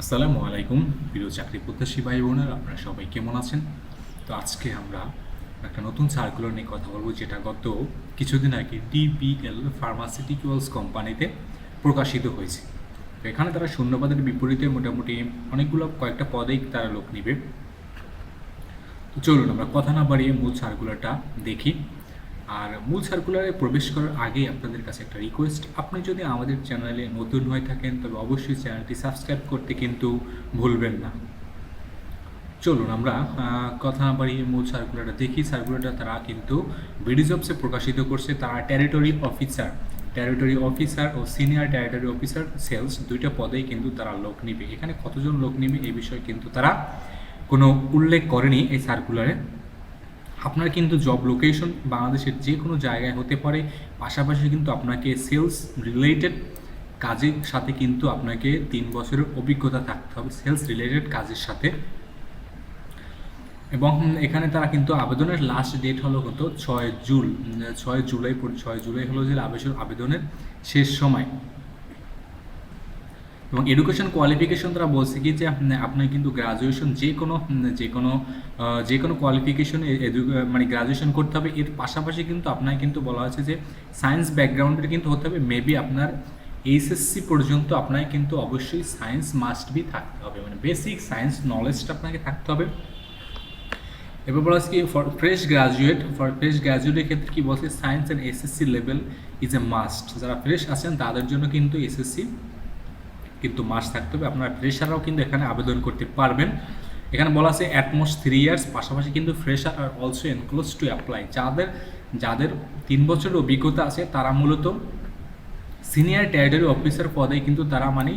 আসসালামু আলাইকুম, প্রিয় চাকরি প্রত্যাশী ভাই বোনের আপনারা সবাই কেমন আছেন? তো আজকে আমরা একটা নতুন সার্কুলার নিয়ে কথা বলব, যেটা গত কিছুদিন আগে ডিবিএল ফার্মাসিউটিক্যালস কোম্পানিতে প্রকাশিত হয়েছে। তো এখানে তারা শূন্যপদের বিপরীতে মোটামুটি অনেকগুলো কয়েকটা পদেই তারা লোক নেবে। তো চলুন আমরা কথা না বাড়িয়ে মূল সার্কুলারটা দেখি। আর মূল সার্কুলারে প্রবেশ করার আগে আপনাদের কাছে একটা রিকোয়েস্ট আপনি যদি আমাদের চ্যানেলে নতুন হয়ে থাকেন, তবে অবশ্যই চ্যানেলটি সাবস্ক্রাইব করতে কিন্তু ভুলবেন না। চলুন আমরা কথা না মূল সার্কুলারটা দেখি। সার্কুলারটা তারা কিন্তু বিডিজবসে প্রকাশিত করছে। তারা টেরিটরি অফিসার টেরিটরি অফিসার ও সিনিয়র টেরিটরি অফিসার সেলস দুইটা পদেই কিন্তু তারা লোক নিবে। এখানে কতজন লোক নিবে এই বিষয়ে কিন্তু তারা কোনো উল্লেখ করেনি এই সার্কুলারে আপনার কিন্তু জব লোকেশন বাংলাদেশের যে কোনো জায়গায় হতে পারে। পাশাপাশি কিন্তু আপনাকে সেলস রিলেটেড কাজের সাথে কিন্তু আপনাকে তিন বছরের অভিজ্ঞতা থাকতে হবে সেলস রিলেটেড কাজের সাথে। এবং এখানে তারা কিন্তু আবেদনের লাস্ট ডেট হলো হতো ছয় জুল ছয় জুলাই ছয় জুলাই হলো যে আবেদন আবেদনের শেষ সময়। এবং এডুকেশন কোয়ালিফিকেশন তারা বলছে কি যে আপনি আপনার কিন্তু গ্রাজুয়েশন যে কোনো যে কোনো যে কোনো কোয়ালিফিকেশন মানে গ্রাজুয়েশন করতে হবে। এর পাশাপাশি কিন্তু আপনার কিন্তু বলা হয়েছে যে সায়েন্স ব্যাকগ্রাউন্ডের কিন্তু হতে হবে। মেবি আপনার এইচএসসি পর্যন্ত আপনার কিন্তু অবশ্যই সায়েন্স মাস্ট বি থাকতে হবে। মানে বেসিক সায়েন্স নলেজটা আপনাকে থাকতে হবে। এবার বলা হচ্ছে কি for fresh graduate for fresh গ্রাজুয়েটের ক্ষেত্রে কি বলছে science and SSC level is a must যারা ফ্রেশ আছেন, তাদের জন্য কিন্তু এসএসসি কিন্তু মাস থাকতে হবে। আপনারা ফ্রেশাররাও কিন্তু এখানে আবেদন করতে পারবেন। এখানে বলা আছে অ্যাটমোস্ট থ্রি ইয়ার্স পাশাপাশি কিন্তু ফ্রেশার আর অলসো এনক্লোজ টু অ্যাপ্লাই যাদের যাদের তিন বছরের অভিজ্ঞতা আছে, তারা মূলত সিনিয়র টেরিটরি অফিসার পদে কিন্তু তারা মানে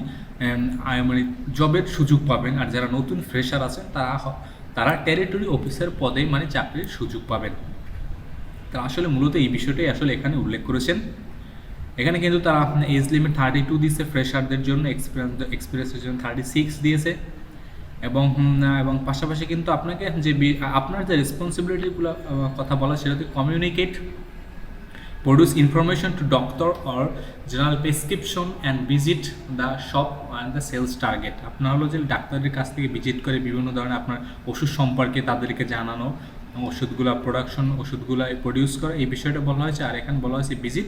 মানে জবের সুযোগ পাবেন। আর যারা নতুন ফ্রেশার আছেন তারা তারা টেরিটরি অফিসার পদে মানে চাকরির সুযোগ পাবেন। তারা আসলে মূলত এই বিষয়টাই আসলে এখানে উল্লেখ করেছেন। এখানে কিন্তু তারা এজ লিমিট থার্টি টু দিয়েছে ফ্রেশারদের জন্য এক্সপিরিয়েন্স এক্সপিরিয়েন্সের জন্য থার্টি সিক্স দিয়েছে। এবং এবং পাশাপাশি কিন্তু আপনাকে যে আপনার যে রেসপন্সিবিলিটিগুলো কথা বলা সেটাতে communicate produce information to doctor or general prescription and visit the shop and the sales target আপনার হলো যে ডাক্তারের কাছ থেকে ভিজিট করে বিভিন্ন ধরনের আপনার ওষুধ সম্পর্কে তাদেরকে জানানো ওষুধগুলো প্রোডাকশন ওষুধগুলো প্রডিউস করা, এই বিষয়টা বলা হয়েছে। আর এখানে বলা হয়েছে ভিজিট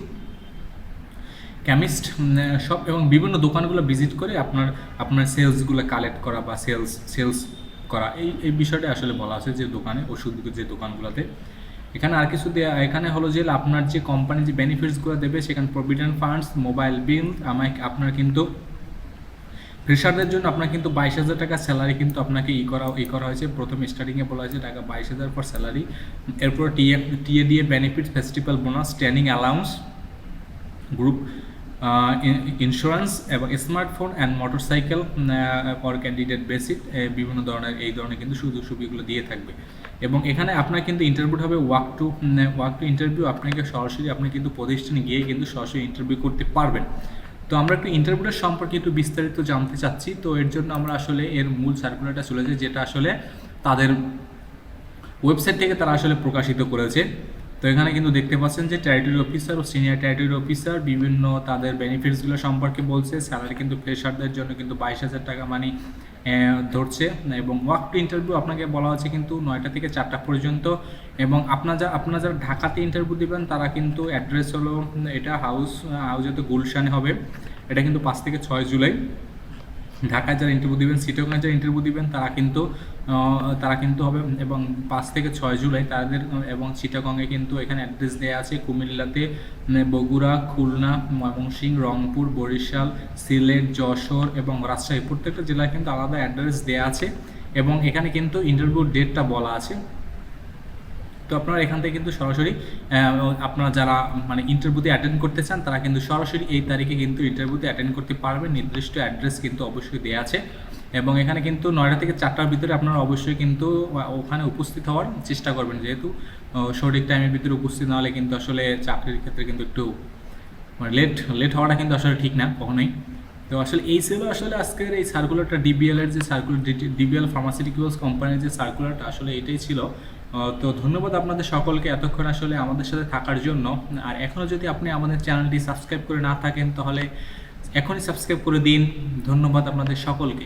কেমিস্ট সব এবং বিভিন্ন দোকানগুলো ভিজিট করে আপনার আপনার সেলসগুলো কালেক্ট করা বা সেলস সেলস করা। এই এই বিষয়টা আসলে বলা আছে যে দোকানে, ওষুধ যে দোকানগুলোতে। এখানে আর কিছু দেয়া, এখানে হলো যে আপনার যে কোম্পানি যে বেনিফিটসগুলো দেবে, সেখানে প্রভিডেন্ট ফান্ডস মোবাইল বিল আমায়, আপনার কিন্তু ফ্রেশারদের জন্য আপনার কিন্তু বাইশ হাজার টাকা স্যালারি কিন্তু আপনাকে ই করা ই করা হয়েছে। প্রথমে স্টার্টিংয়ে বলা হয়েছে টাকা বাইশ হাজার পর স্যালারি এরপর টিএ টিএ দিয়ে benefit festival bonus training allowance group insurance এবং smartphone and motorcycle for candidate basic বিভিন্ন ধরনের, এই ধরনের কিন্তু সুযোগ সুবিধাগুলো দিয়ে থাকবে। এবং এখানে আপনার কিন্তু ইন্টারভিউ হবে walk to walk to interview আপনাকে সরাসরি আপনি কিন্তু প্রতিষ্ঠানে গিয়ে কিন্তু সরাসরি ইন্টারভিউ করতে পারবেন। তো আমরা একটু ইন্টারভিউটার সম্পর্কে একটু বিস্তারিত জানতে চাচ্ছি। তো এর জন্য আমরা আসলে এর মূল সার্কুলারটা চলে যাই, যেটা আসলে তাদের ওয়েবসাইট থেকে তারা আসলে প্রকাশিত করেছে। তো এখানে কিন্তু দেখতে পাচ্ছেন যে টেরিটরি অফিসার ও সিনিয়র টেরিটরি অফিসার বিভিন্ন তাদের বেনিফিটসগুলো সম্পর্কে বলছে। স্যালারি কিন্তু ফ্রেশারদের জন্য কিন্তু বাইশ হাজার টাকা মানি ধরছে এবং ওয়ার্ক টু ইন্টারভিউ আপনাকে বলা হচ্ছে কিন্তু নয়টা থেকে চারটা পর্যন্ত এবং আপনার যা, আপনারা যারা ঢাকাতে ইন্টারভিউ দিবেন তারা কিন্তু অ্যাড্রেস হলো এটা হাউস হাউজেতে গুলশানে হবে। এটা কিন্তু পাঁচ থেকে ছয় জুলাই। ঢাকায় যারা ইন্টারভিউ দিবেন সিটংয়ে যারা ইন্টারভিউ দিবেন, তারা কিন্তু তারা কিন্তু হবে এবং পাঁচ থেকে ছয় জুলাই তাদের, এবং চিটাগংয়ে কিন্তু এখানে অ্যাড্রেস দেওয়া আছে। কুমিল্লাতে বগুড়া, খুলনা, ময়মনসিংহ, রংপুর, বরিশাল, সিলেট, যশোর এবং রাজশাহী। প্রত্যেকটা জেলায় কিন্তু আলাদা অ্যাড্রেস দেওয়া আছে এবং এখানে কিন্তু ইন্টারভিউ ডেটটা বলা আছে। তো আপনারা এখান থেকে কিন্তু সরাসরি আপনারা যারা মানে ইন্টারভিউতে অ্যাটেন্ড করতে চান, তারা কিন্তু সরাসরি এই তারিখে কিন্তু ইন্টারভিউতে অ্যাটেন্ড করতে পারবেন। নির্দিষ্ট অ্যাড্রেস কিন্তু অবশ্যই দেওয়া আছে। এবং এখানে কিন্তু নয়টা থেকে চারটার ভিতরে আপনারা অবশ্যই কিন্তু ওখানে উপস্থিত হওয়ার চেষ্টা করবেন। যেহেতু সঠিক টাইমের ভিতরে উপস্থিত না হলে কিন্তু আসলে চাকরির ক্ষেত্রে কিন্তু একটু মানে লেট লেট হওয়াটা কিন্তু আসলে ঠিক না কখনোই। তো আসলে এই ছিল আসলে আজকের এই সার্কুলারটা ডিবিএল এর যে সার্কুলার ডিবিএল ফার্মাসিউটিক্যালস কোম্পানির যে সার্কুলারটা আসলে এটাই ছিল। তো ধন্যবাদ আপনাদের সকলকে এতক্ষণ আসলে আমাদের সাথে থাকার জন্য। আর এখনও যদি আপনি আমাদের চ্যানেলটি সাবস্ক্রাইব করে না থাকেন, তাহলে এখনই সাবস্ক্রাইব করে দিন। ধন্যবাদ আপনাদের সকলকে।